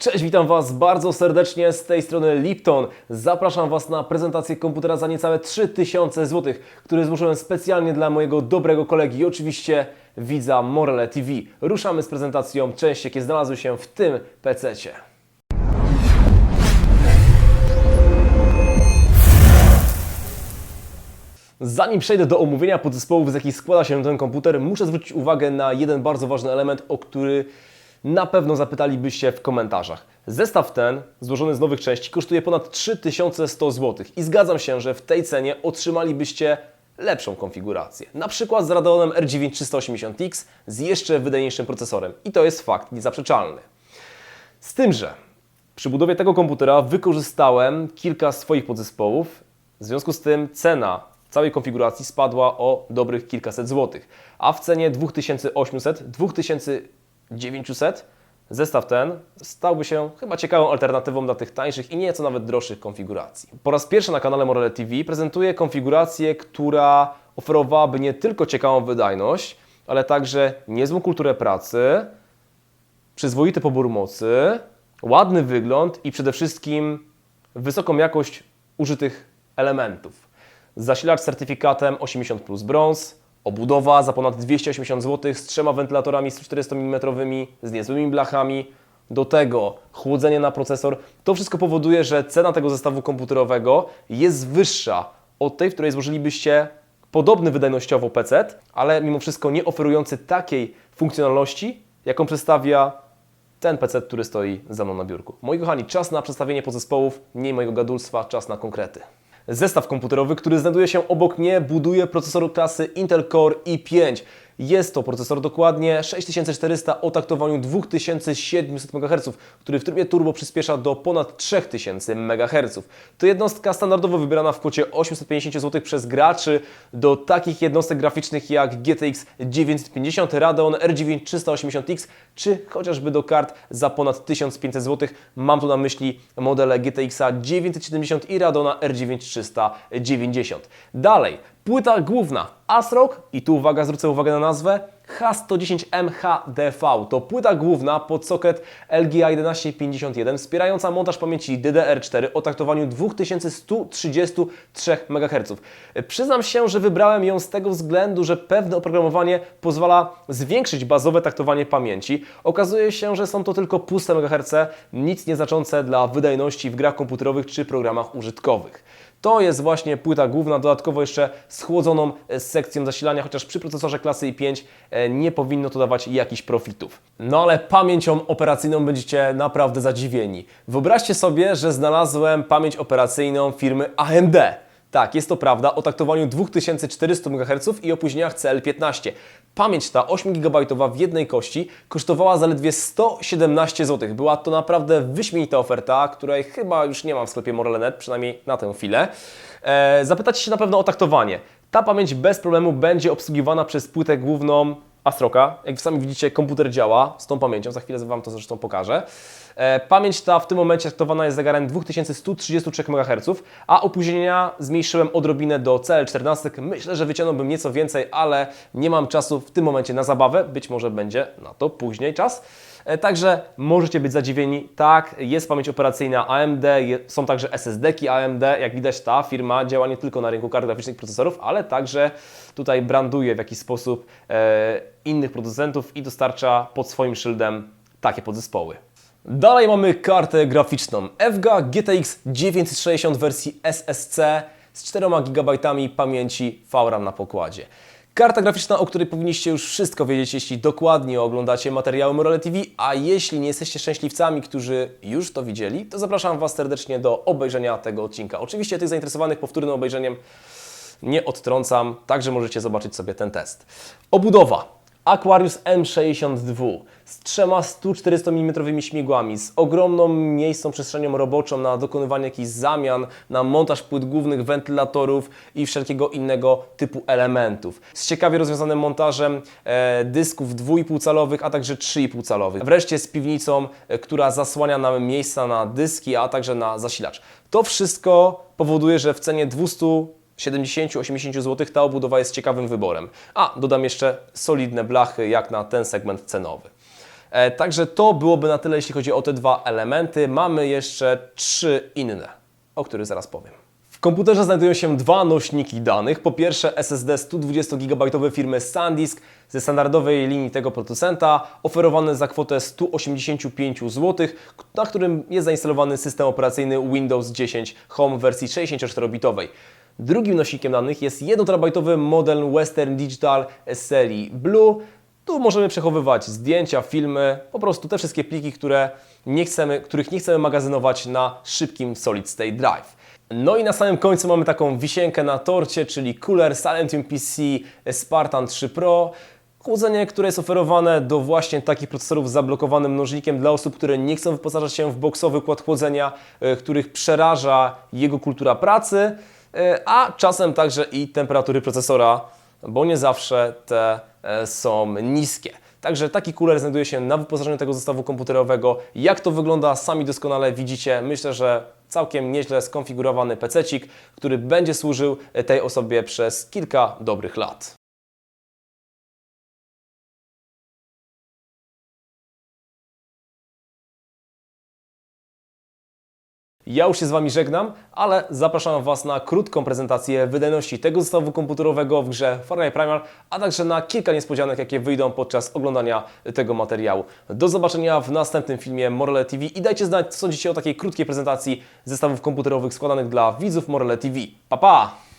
Cześć, witam Was bardzo serdecznie z tej strony Lipton. Zapraszam Was na prezentację komputera za niecałe 3000 zł, który złożyłem specjalnie dla mojego dobrego kolegi i oczywiście widza Morele TV. Ruszamy z prezentacją części, jakie znalazły się w tym PC-cie. Zanim przejdę do omówienia podzespołów, z jakich składa się ten komputer, muszę zwrócić uwagę na jeden bardzo ważny element, o który na pewno zapytalibyście w komentarzach. Zestaw ten, złożony z nowych części, kosztuje ponad 3100 zł i zgadzam się, że w tej cenie otrzymalibyście lepszą konfigurację. Na przykład z Radeonem R9 380X z jeszcze wydajniejszym procesorem. I to jest fakt niezaprzeczalny. Z tym, że przy budowie tego komputera wykorzystałem kilka swoich podzespołów, w związku z tym cena całej konfiguracji spadła o dobrych kilkaset złotych, a w cenie 2800-2900 zestaw ten stałby się chyba ciekawą alternatywą dla tych tańszych i nieco nawet droższych konfiguracji. Po raz pierwszy na kanale Morele TV prezentuję konfigurację, która oferowałaby nie tylko ciekawą wydajność, ale także niezłą kulturę pracy, przyzwoity pobór mocy, ładny wygląd i przede wszystkim wysoką jakość użytych elementów. Zasilacz z certyfikatem 80 plus brąz, obudowa za ponad 280 zł z trzema wentylatorami 140 mm z niezłymi blachami, do tego chłodzenie na procesor. To wszystko powoduje, że cena tego zestawu komputerowego jest wyższa od tej, w której złożylibyście podobny wydajnościowo PC, ale mimo wszystko nie oferujący takiej funkcjonalności, jaką przedstawia ten PC, który stoi za mną na biurku. Moi kochani, czas na przedstawienie podzespołów, mniej mojego gadulstwa, czas na konkrety. Zestaw komputerowy, który znajduje się obok mnie, buduje procesor klasy Intel Core i5. Jest to procesor dokładnie 6400 o taktowaniu 2700 MHz, który w trybie turbo przyspiesza do ponad 3000 MHz. To jednostka standardowo wybierana w kwocie 850 zł przez graczy do takich jednostek graficznych jak GTX 950, Radeon R9 380X czy chociażby do kart za ponad 1500 zł. Mam tu na myśli modele GTX 970 i Radeona R9 390. Dalej, płyta główna ASRock i tu uwaga, zwrócę uwagę na nazwę H110MHDV. To płyta główna pod socket LGA 1151 wspierająca montaż pamięci DDR4 o taktowaniu 2133 MHz. Przyznam się, że wybrałem ją z tego względu, że pewne oprogramowanie pozwala zwiększyć bazowe taktowanie pamięci. Okazuje się, że są to tylko puste MHz, nic nieznaczące dla wydajności w grach komputerowych czy programach użytkowych. To jest właśnie płyta główna, dodatkowo jeszcze schłodzoną z sekcją zasilania, chociaż przy procesorze klasy i5 e, nie powinno to dawać jakichś profitów. No ale pamięcią operacyjną będziecie naprawdę zadziwieni. Wyobraźcie sobie, że znalazłem pamięć operacyjną firmy AMD. Tak, jest to prawda, o taktowaniu 2400 MHz i opóźnieniach CL15. Pamięć ta 8 GB w jednej kości kosztowała zaledwie 117 zł. Była to naprawdę wyśmienita oferta, której chyba już nie mam w sklepie Morele.net, przynajmniej na tę chwilę. E, zapytacie się na pewno o taktowanie. Ta pamięć bez problemu będzie obsługiwana przez płytę główną Astroka. Jak sami widzicie, komputer działa z tą pamięcią, za chwilę Wam to zresztą pokażę. E, Pamięć ta w tym momencie taktowana jest zegarem 2133 MHz, a opóźnienia zmniejszyłem odrobinę do CL14. Myślę, że wyciągnąłbym nieco więcej, ale nie mam czasu w tym momencie na zabawę. Być może będzie na to później czas. E, Także możecie być zadziwieni. Tak, jest pamięć operacyjna AMD, są także SSD-ki AMD. Jak widać, ta firma działa nie tylko na rynku kart graficznych procesorów, ale także tutaj branduje w jakiś sposób e, innych producentów i dostarcza pod swoim szyldem takie podzespoły. Dalej mamy kartę graficzną FGA GTX 960 w wersji SSC z 4 GB pamięci VRAM na pokładzie. Karta graficzna, o której powinniście już wszystko wiedzieć, jeśli dokładnie oglądacie materiały Morale TV, a jeśli nie jesteście szczęśliwcami, którzy już to widzieli, to zapraszam Was serdecznie do obejrzenia tego odcinka. Oczywiście tych zainteresowanych powtórnym obejrzeniem nie odtrącam, także możecie zobaczyć sobie ten test. Obudowa. Aquarius M62 z trzema 140 mm śmigłami, z ogromną miejscową przestrzenią roboczą na dokonywanie jakichś zamian, na montaż płyt głównych, wentylatorów i wszelkiego innego typu elementów. Z ciekawie rozwiązanym montażem e, dysków 2,5 calowych, a także 3,5 calowych. Wreszcie z piwnicą, e, która zasłania nam miejsca na dyski, a także na zasilacz. To wszystko powoduje, że w cenie 200 70-80 zł ta obudowa jest ciekawym wyborem. A, dodam jeszcze solidne blachy jak na ten segment cenowy. E, Także to byłoby na tyle, jeśli chodzi o te dwa elementy. Mamy jeszcze trzy inne, o których zaraz powiem. W komputerze znajdują się dwa nośniki danych. Po pierwsze SSD 120 GB firmy SanDisk ze standardowej linii tego producenta, oferowany za kwotę 185 zł, na którym jest zainstalowany system operacyjny Windows 10 Home w wersji 64-bitowej. Drugim nośnikiem danych jest 1 terabajtowy model Western Digital z serii Blue. Tu możemy przechowywać zdjęcia, filmy, po prostu te wszystkie pliki, które nie chcemy, których nie chcemy magazynować na szybkim Solid State Drive. No i na samym końcu mamy taką wisienkę na torcie, czyli Cooler Silentium PC Spartan 3 Pro. Chłodzenie, które jest oferowane do właśnie takich procesorów z zablokowanym mnożnikiem dla osób, które nie chcą wyposażać się w boksowy układ chłodzenia, e, których przeraża jego kultura pracy, a czasem także i temperatury procesora, bo nie zawsze te e, są niskie. Także taki cooler znajduje się na wyposażeniu tego zestawu komputerowego. Jak to wygląda, sami doskonale widzicie. Myślę, że całkiem nieźle skonfigurowany pececik, który będzie służył tej osobie przez kilka dobrych lat. Ja już się z Wami żegnam, ale zapraszam Was na krótką prezentację wydajności tego zestawu komputerowego w grze Cry Primal, a także na kilka niespodzianek, jakie wyjdą podczas oglądania tego materiału. Do zobaczenia w następnym filmie Morele TV i dajcie znać, co sądzicie o takiej krótkiej prezentacji zestawów komputerowych składanych dla widzów Morele TV. Pa, pa!